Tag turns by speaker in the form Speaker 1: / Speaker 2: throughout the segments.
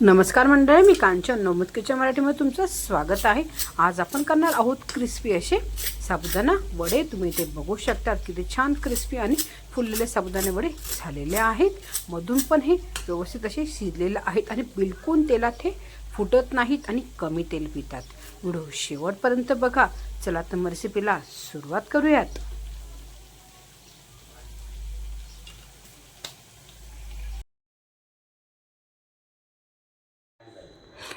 Speaker 1: नमस्कार मंडळी मी कांचन नवमत किचन मराठीमध्ये तुमचं स्वागत आहे. आज आपण करणार आहोत क्रिस्पी असे साबुदाणा वडे. तुम्ही ते बघू शकतात किती छान क्रिस्पी आणि फुललेले साबुदाणे वडे झालेले आहेत. मधून पण हे व्यवस्थित असे शिजलेले आहेत आणि बिलकुल तेलात हे फुटत नाहीत आणि कमी तेल पितात. व्हिडिओ शेवटपर्यंत बघा. चला तर रेसिपीला सुरुवात करूयात.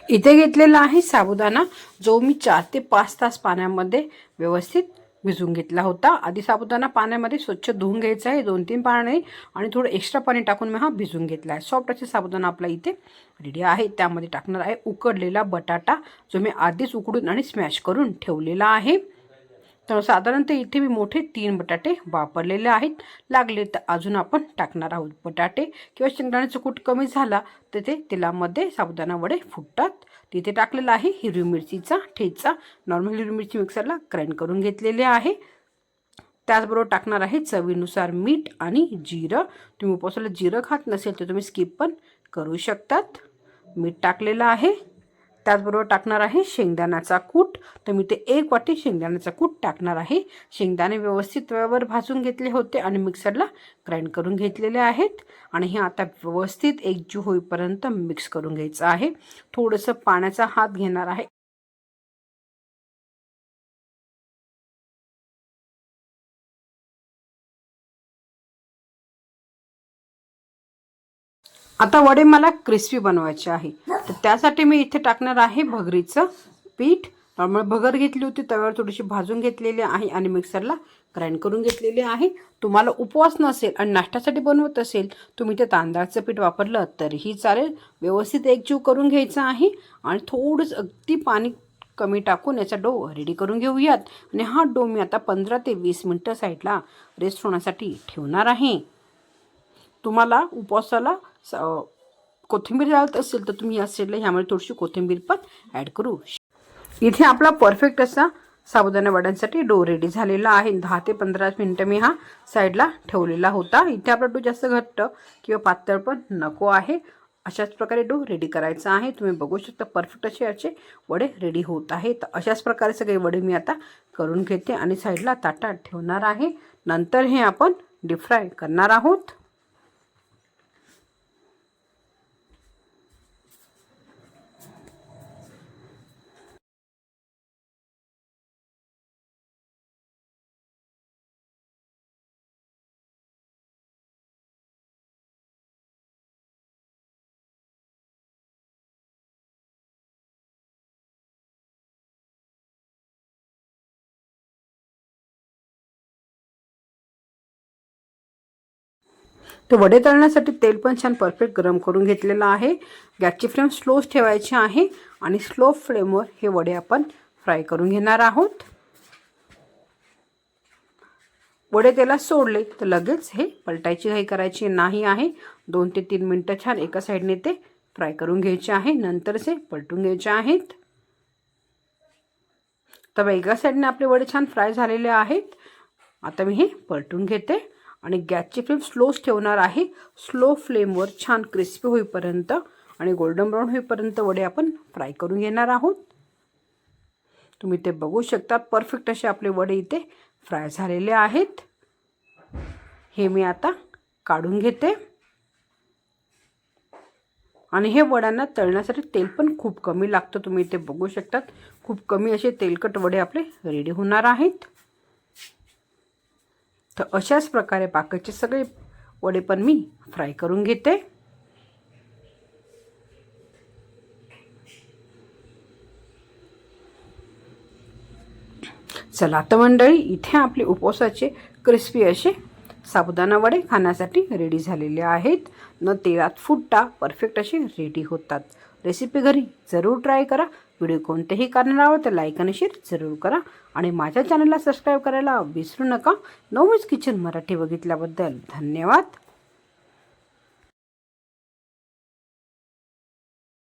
Speaker 1: इथे घेतलेला आहे साबुदाणा जो मी चार ते पाच तास पाण्यामध्ये व्यवस्थित भिजून घेतला होता. आधी साबुदाणा पाण्यामध्ये स्वच्छ धुवून घ्यायचा आहे दोन तीन पाणी आणि थोडं एक्स्ट्रा पाणी टाकून मी हा भिजून घेतला आहे. सॉफ्ट असे साबुदाणा आपला इथे रेडी आहे. त्यामध्ये टाकणार आहे उकडलेला बटाटा जो मी आधीच उकडून आणि स्मॅश करून ठेवलेला आहे. तर साधारणतः इथे मी मोठे तीन बटाटे वापरलेले आहेत. लागले तर अजून आपण टाकणार आहोत बटाटे. किंवा शेंगदाण्याचं कूट कमी झाला तर ते तेलामध्ये साबुदाणा वडे फुटतात. तिथे टाकलेला आहे हिरवी मिरचीचा ठेचा. नॉर्मल हिरवी मिरची मिक्सरला ग्राइंड करून घेतलेले आहे. त्याचबरोबर टाकणार आहे चवीनुसार मीठ आणि जिरं. तुम्ही उपवासाला जिरं खात नसेल तर तुम्ही स्किप पण करू शकतात. मीठ टाकलेलं आहे. त्याचबरोबर टाकणार आहे शेंगदाण्याचा कूट. तर मी ते एक वाटी शेंगदाण्याचा कूट टाकणार आहे. शेंगदाणे व्यवस्थित वेळेवर भाजून घेतले होते आणि मिक्सरला ग्राइंड करून घेतलेले आहेत. आणि हे आता व्यवस्थित एकजीव होईपर्यंत मिक्स करून घ्यायचं आहे. थोडंसं पाण्याचा हात घेणार आहे. आता वडे मला क्रिस्पी बनवायचे आहे. तर त्यासाठी मी इथे टाकणार आहे भगरीचं पीठ. त्यामुळे भगर घेतली होती तव्यावर थोडीशी भाजून घेतलेली आहे आणि मिक्सरला ग्राइंड करून घेतलेली आहे. तुम्हाला उपवास नसेल आणि नाश्त्यासाठी बनवत असेल तुम्ही ते तांदळाचं पीठ वापरलं तरीही चालेल. व्यवस्थित एकजीव करून घ्यायचं आहे आणि थोडंच अगदी पाणी कमी टाकून याचा डो रेडी करून घेऊयात. आणि हा डो मी आता पंधरा ते वीस मिनटं साईडला रेस्ट होण्यासाठी ठेवणार आहे. तुम्हाला उपवासाला कोथिंबीर लावत असेल तर तुम्ही या साईडला ह्यामध्ये थोडीशी कोथिंबीर पण ॲड करू. इथे आपला परफेक्ट असा साबुदाणा वड्यांसाठी डो रेडी झालेला आहे. दहा ते पंधरा मिनटं मी हा साईडला ठेवलेला होता. इथे आपला डो जास्त घट्ट किंवा पातळ पण नको आहे. अशाच प्रकारे डो रेडी करायचा आहे. तुम्ही बघू शकता परफेक्ट असे याचे वडे रेडी होत आहे तर अशाच प्रकारे सगळे वडे मी आता करून घेते आणि साईडला ताटात ठेवणार आहे. नंतर हे आपण डीप फ्राय करणार आहोत. तर वडे तळण्यासाठी तेल पण छान परफेक्ट गरम करून घेतलेलं आहे. गॅसची फ्लेम स्लोच ठेवायची आहे आणि स्लो फ्लेमवर हे वडे आपण फ्राय करून घेणार आहोत. वडे तेलात सोडले तर लगेच हे पलटायची काही करायची नाही आहे. दोन ते तीन मिनटं छान एका साईडने ते फ्राय करून घ्यायचे आहे. नंतरचे पलटून घ्यायचे आहेत. तर एका साईडने आपले वडे छान फ्राय झालेले आहेत. आता मी हे पलटून घेते. आणि गॅसची फ्लेम स्लोच ठेवणार आहे. स्लो फ्लेमवर छान क्रिस्पी होईपर्यंत आणि गोल्डन ब्राऊन होईपर्यंत वडे आपण फ्राय करून घेणार आहोत. तुम्ही ते बघू शकता परफेक्ट असे आपले वडे इथे फ्राय झालेले आहेत. हे मी आता काढून घेते. आणि हे वड्यांना तळण्यासाठी तेल पण खूप कमी लागतं तुम्ही इथे बघू शकतात. खूप कमी असे तेलकट वडे आपले रेडी होणार आहेत. तर अशाच प्रकारे बाकीचे सगळे वडे पण मी फ्राय करून घेते. चला तर मंडळी इथे आपले उपवासाचे क्रिस्पी असे साबुदाणा वडे खाण्यासाठी रेडी झालेले आहेत. न तेलात फुटता परफेक्ट असे रेडी होतात. रेसिपी घरी जरूर ट्राय करा. व्हिडिओ कोणतेही करणार आहोत तर लाईक आणि शेअर जरूर करा. आणि माझ्या चॅनलला सबस्क्राईब करायला विसरू नका. नवच किचन मराठी बघितल्याबद्दल धन्यवाद.